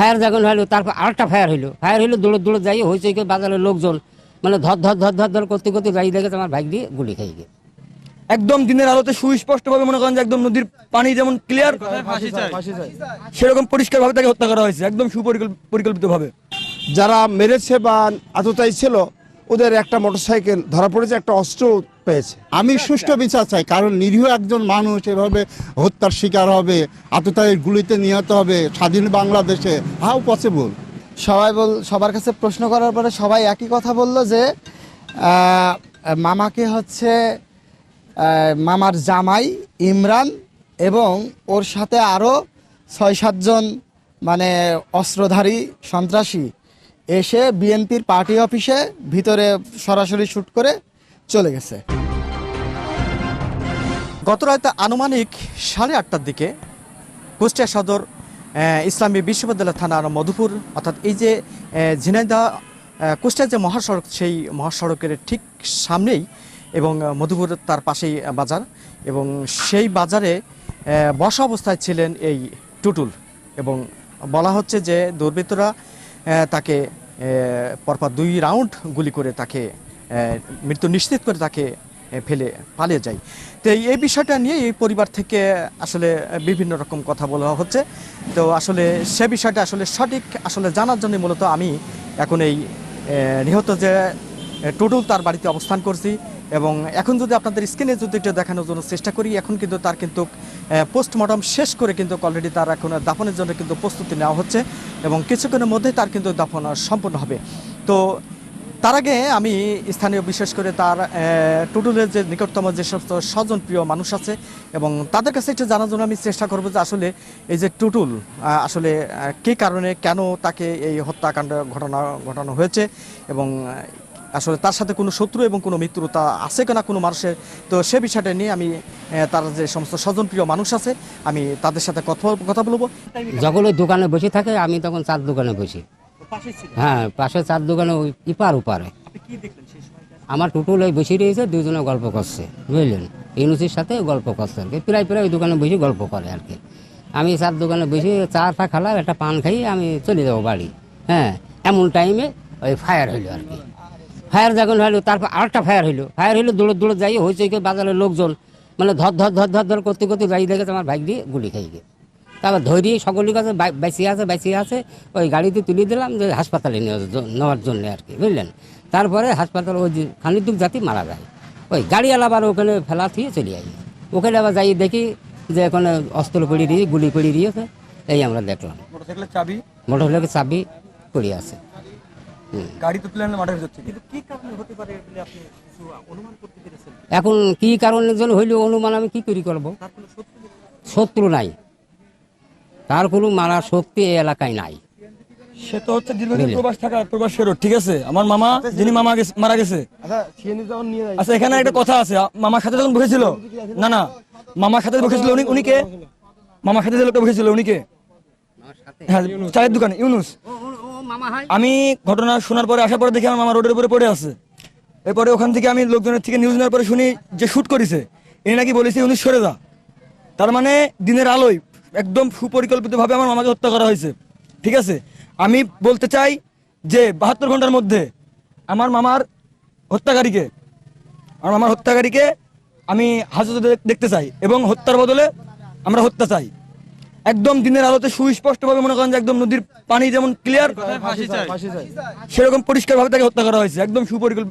Fire যখন হলো তারপর আরেকটা ফায়ার হইল। ফায়ার হইল দৌড়ে দৌড়ে যাই হয়েছে কেউ বাজারের লোকজন। মানে ধর ধর ধর ধর ধর করতে করতে যাই দেখে আমার ভাই দিয়ে গুলি খাই গিয়ে। একদম দিনের আলোতে সুস্পষ্ট ভাবে মনে করেন যে একদম নদীর পানি যেমন ক্লিয়ার সেরকম পরিষ্কার ভাবে তাকে হত্যা করা হয়েছে একদম সুপরিকল্পিত ভাবে যারা মেরেছে বা আততাই ছিল ওদের একটা মোটরসাইকেল ধরা পড়েছে একটা অস্ত্র পেয়েছে। আমি সুষ্ঠু বিচার চাই কারণ নিরীহ একজন মানুষ এভাবে হত্যার শিকার হবে আততায়ীর গুলিতে নিহত হবে স্বাধীন বাংলাদেশে হাউ পসিবল সবাই বল সবার কাছে প্রশ্ন করার পরে সবাই একই কথা বলল যে মামাকে হচ্ছে মামার জামাই ইমরান এবং ওর সাথে আরও ছয় সাতজন মানে অস্ত্রধারী সন্ত্রাসী। এসে বিএনপির পার্টি অফিসে ভিতরে সরাসরি শ্যুট করে চলে গেছে। গত রাতে আনুমানিক সাড়ে আটটার দিকে কুষ্টিয়া সদর ইসলামী বিশ্ববিদ্যালয় থানার মধুপুর, অর্থাৎ এই যে ঝিনাইদা কুষ্টিয়া যে মহাসড়ক, সেই মহাসড়কের ঠিক সামনেই এবং মধুপুর তার পাশেই বাজার এবং সেই বাজারে বসা অবস্থায় ছিলেন এই টুটুল এবং বলা হচ্ছে যে দুর্বৃত্তরা তাকে পরপর দুই রাউন্ড গুলি করে তাকে মৃত্যু নিশ্চিত করে তাকে ফেলে, পালিয়ে যায়। তো এই- বিষয়টা নিয়ে এই পরিবার থেকে আসলে বিভিন্ন রকম কথা বলা হচ্ছে। তো আসলে সে বিষয়টা আসলে সঠিক আসলে জানার জন্য মূলত আমি এখন এই নিহত যে টুটুল তার বাড়িতে অবস্থান করছি। এবং এখন যদি আপনাদের স্ক্রিনে যদি একটু দেখানোর জন্য চেষ্টা করি, এখন কিন্তু তার কিন্তু পোস্টমর্টম শেষ করে কিন্তু অলরেডি তার এখন দাফনের জন্য কিন্তু প্রস্তুতি নেওয়া হচ্ছে এবং কিছুক্ষণের মধ্যে তার কিন্তু দাফন সম্পন্ন হবে। তো তার আগে আমি স্থানীয় বিশেষ করে তার টুটুলের যে নিকটতম যে সমস্ত স্বজন প্রিয় মানুষ আছে এবং তাদের কাছে একটু জানার জন্য আমি চেষ্টা করব যে আসলে এই যে টুটুল আসলে কী কারণে কেন তাকে এই হত্যাকাণ্ড ঘটনা, ঘটানো হয়েছে এবং আসলে তার সাথে কোনো শত্রু এবং কোনো মিত্রতা আছে কিনা কোনো মানুষের তো সে বিষয়টা নিয়ে আমি তার যে সমস্ত স্বজনপ্রিয় মানুষ আছে আমি তাদের সাথে কথা কথা বলব। যখন ওই দোকানে বসে থাকে আমি তখন চার দোকানে বসি। হ্যাঁ পাশে চার দোকানে ওই ইপার উপারে আমার টুটুল ওই বসে রয়েছে দুজনে গল্প করছে বুঝলেন? ইউনুসির সাথে গল্প করছে আর কি। প্রায় প্রায় ওই দোকানে বসে গল্প করে আর কি। আমি চার দোকানে বসে চা ফা খালাম একটা পান খাই আমি চলে যাব বাড়ি। হ্যাঁ এমন টাইমে ওই ফায়ার হইল আর কি। ফায়ার যখন হইল তারপর আরেকটা ফায়ার হইল। ফায়ার হইল দৌড়ে দৌড়ে যাই হয়েছে কি বাজারের লোকজন। মানে ধর ধর ধর ধর ধর করতে করতে যাই দেখে আমার বাইক দিয়ে গুলি খাই গিয়ে। তারপর ধরিয়ে সকলের কাছে বেঁচে আছে বেঁচে আছে ওই গাড়িতে তুলে দিলাম যে হাসপাতালে নেওয়ার জন্য আর কি বুঝলেন? তারপরে হাসপাতাল ওই যে খানিদুক জাতি মারা যায়। ওই গাড়িওয়ালা আবার ওখানে ফেলা থুয়ে চলে যাই ওখানে আবার যাই দেখি যে ওখানে অস্ত্র পড়িয়ে দিয়ে গুলি পড়িয়ে দিয়েছে। এই আমরা দেখলাম। মোটরসাইকেলের চাবি? মোটর লোকে চাবি পড়ে আছে। গাড়ি তো তুলে আনলে মাঠের যাচ্ছে কি কারণে হতে পারে বলে আপনি কিছু অনুমান করতে পেরেছেন? এখন কি কারণের জন্য হইল অনুমান আমি কি করি করব? শত্রু নাই? তার কোনো মারা শক্তি এই এলাকায় নাই। সে তো হচ্ছে দীর্ঘদিন প্রবাস থাকা প্রবাস ফেরত ঠিক আছে? আমার মামা যিনি মামা মারা গেছে। আচ্ছা এখানে একটা কথা আছে। মামার সাথে যখন বসেছিল না না। মামার সাথে বসেছিল উনি উনি কে? মামার সাথে যে লোকটা বসেছিল উনি কে? হ্যাঁ চায়ের দোকানে ইউনুস। আমি ঘটনা শোনার পরে, আসার পরে দেখি আমার মামা রোডের উপরে পড়ে আছে। এরপরে ওখান থেকে আমি লোকজনের থেকে নিউজ নেওয়ার পরে শুনি যে শুট করেছে। ইনি নাকি বলেছে, উনি সরে যা। তার মানে দিনের আলোয় একদম সুপরিকল্পিতভাবে আমার মামাকে হত্যা করা হয়েছে। ঠিক আছে? আমি বলতে চাই যে বাহাত্তর ঘণ্টার মধ্যে আমার মামার হত্যাকারীকে, আমার মামার হত্যাকারীকে আমি হাজতে দেখতে চাই এবং হত্যার বদলে আমরা হত্যা চাই। একদম দিনের আলোতে সুস্পষ্ট ভাবে মনে করেন যে একদম নদীর পানি যেমন ক্লিয়ার সেরকম পরিষ্কারভাবে তাকে হত্যা করা হয়েছে। একদম সুপরিকল্পিত